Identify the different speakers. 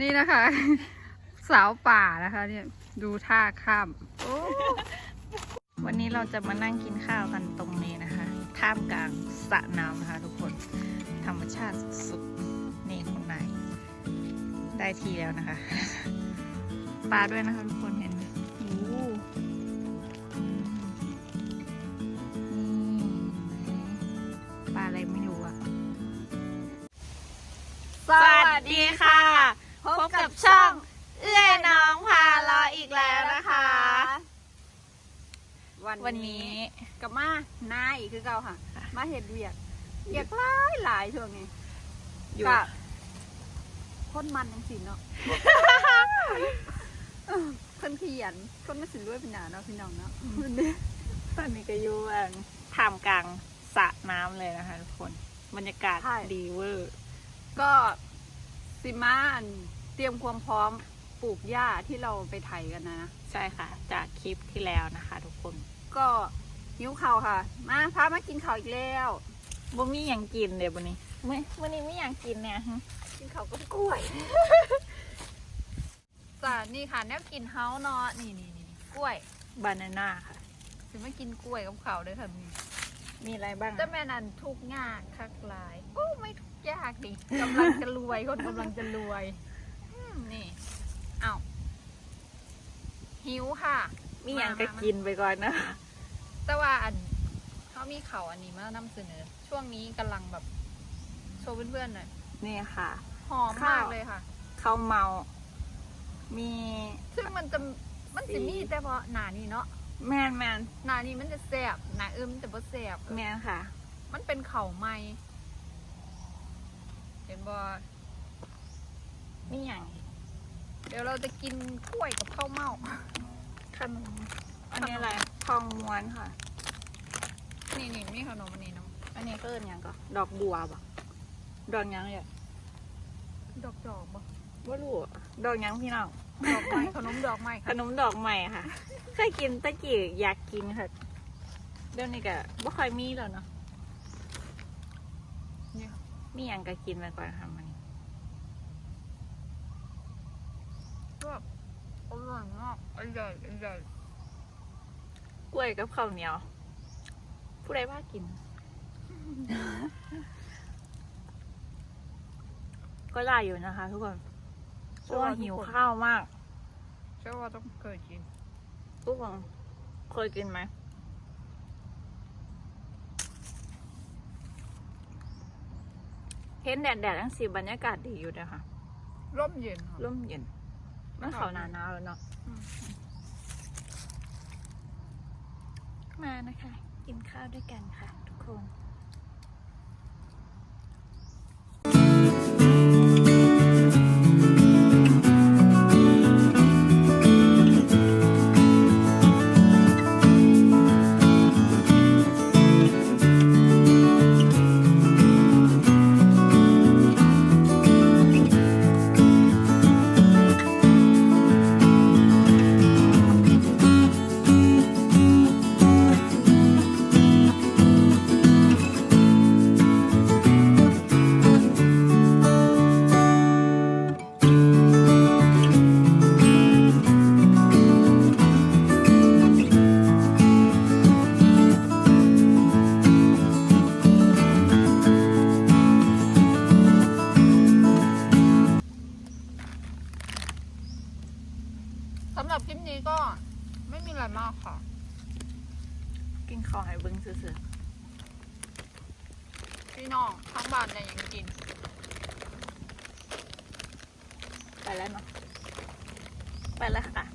Speaker 1: นี่นะคะ สาวป่านะคะ เนี่ยดูท่าข้าม
Speaker 2: วันนี้เราจะมานั่งกินข้าวกันตรงนี้นะคะ ท่ามกลางสระน้ำนะคะทุกคนธรรมชาติสุดๆนี่คุณนได้ทีแล้วนะคะปลาด้วยนะคะทุกคนเห็นไหมโอ้นี่ปลาอะไรไม่รู้อะ
Speaker 1: สวัสดีค่ะ
Speaker 2: พบกับช่อง เอื้อยน้องพาเราอีกแล้วนะคะ
Speaker 1: วัน
Speaker 2: วันนี้
Speaker 1: กับมาหน้าอีกคือเก่าค่ะ
Speaker 2: ค่ะ
Speaker 1: มาเห็ดเวียกเวียกหลายหลายช่วงนี้
Speaker 2: อยู่
Speaker 1: กับคนมันจังสิเนาะเออคนขยันคนมาสิรวยเป็นหนาเนาะพี่น้องเนาะวันนี้
Speaker 2: ตอนนี้ก็อยู่อ่างท่ามกลางสระน้ำเลยนะคะทุกคน บรรยากาศดีเวอร์
Speaker 1: ก็สิมาอัน เตรียมความพร้อมปลูกหญ้าที่เราไปไถกันนะ
Speaker 2: ใช่ค่ะ จากคลิปที่แล้วนะคะ ทุกคน
Speaker 1: ก็หิวข้าวค่ะ มาพามากินข้าวอีกแล้ว
Speaker 2: บ่มีอย่างกินเดี๋ยววันนี้ไม่วันนี้ไม่อยากกินเนี่ยฮะ
Speaker 1: กินข้าวกับกล้วยจ้ะนี่ค่ะแนวกินเฮาเนาะนี่นี่นี่กล้วย
Speaker 2: บานาน่าค่ะ
Speaker 1: ถึงมากินกล้วยกับข้าวด้วยค่ะมี
Speaker 2: มีอะไรบ้าง
Speaker 1: แต่แม่นันทุกยากคักหลาย โอ้ไม่ทุกยากดิกำลังจะรวยคนกำลังจะรวยอืม นี่เอาหิวค่ะ
Speaker 2: มีอย่างก็กินไปก่อนนะคะ
Speaker 1: แต่ว่าอันเขามีเขาอันนี้มานำเสนอ ช่วงนี้กำลังแบบ โชว์เพื่อนๆหน่อย
Speaker 2: นี่ค่ะ
Speaker 1: หอมมากเลยค่ะ
Speaker 2: ข้าวเมา มี
Speaker 1: ซึ่งมันจะมันจะมีแต่พอหนานี่เนาะ
Speaker 2: แมนแมน
Speaker 1: หนานี่มันจะแสบหนาเอิมนจะบ่แสบ
Speaker 2: แมนค่ะ
Speaker 1: มันเป็นเข่าไหมเห็นบ่
Speaker 2: มีอย่าง
Speaker 1: เดี๋ยวเราจะกินกล้วยกับข้าวเม่า
Speaker 2: ขนมอันนี้อะไรทองม้วนค่ะ
Speaker 1: นี่นี่มีขนมอันนี้เนาะ
Speaker 2: อันนี้ก็เป็นอย่างก็ดอกบัวบ่ดอกหยังเนี่ย
Speaker 1: ดอกจอกบ่
Speaker 2: ว่ารู้อะดอกหยังพี่น้อง
Speaker 1: ดอกไม้ขนมดอกไม้
Speaker 2: ข
Speaker 1: ค่ะ
Speaker 2: นมดอกใหม่ค่ะ เคยกินตะกี้อยากกินค่ะเดี๋ยวนี้ก็บ่ค่อยมีแล้วเนาะ
Speaker 1: เนี่ย
Speaker 2: มีอย่างก็กินไปก่อนค่ะมัน
Speaker 1: ก็ อร่อยมากอร่อยอร่อย
Speaker 2: กล้วยกับข้าวเหนียว ผู้ใดพากิน ก็ได้อยู่นะคะ ทุกคนเพราะว่าหิวข้าวมาก
Speaker 1: เชื่อว่าต้องเคยกิน
Speaker 2: ทุกคนเคยกินไหมเห็นแดดแดดทั้งสีบรรยากาศดีอยู่นะคะ
Speaker 1: ร่มเย็นค่ะ
Speaker 2: ร่มเย็น มันเขาหนาหนาวแล้วเนาะ
Speaker 1: มา
Speaker 2: นะคะ กินข้าวด้วยกันค่ะ ทุกคน
Speaker 1: สำหรับคลิปนี้ก็ไม่มีอะไรมากค่ะ
Speaker 2: กินข้าวให้เบิ้งซื่อ
Speaker 1: พี่น้องทั้งบ้านเนี่ยยังกิน
Speaker 2: ๆไปแล้วเนาะไปแล้วค่ะ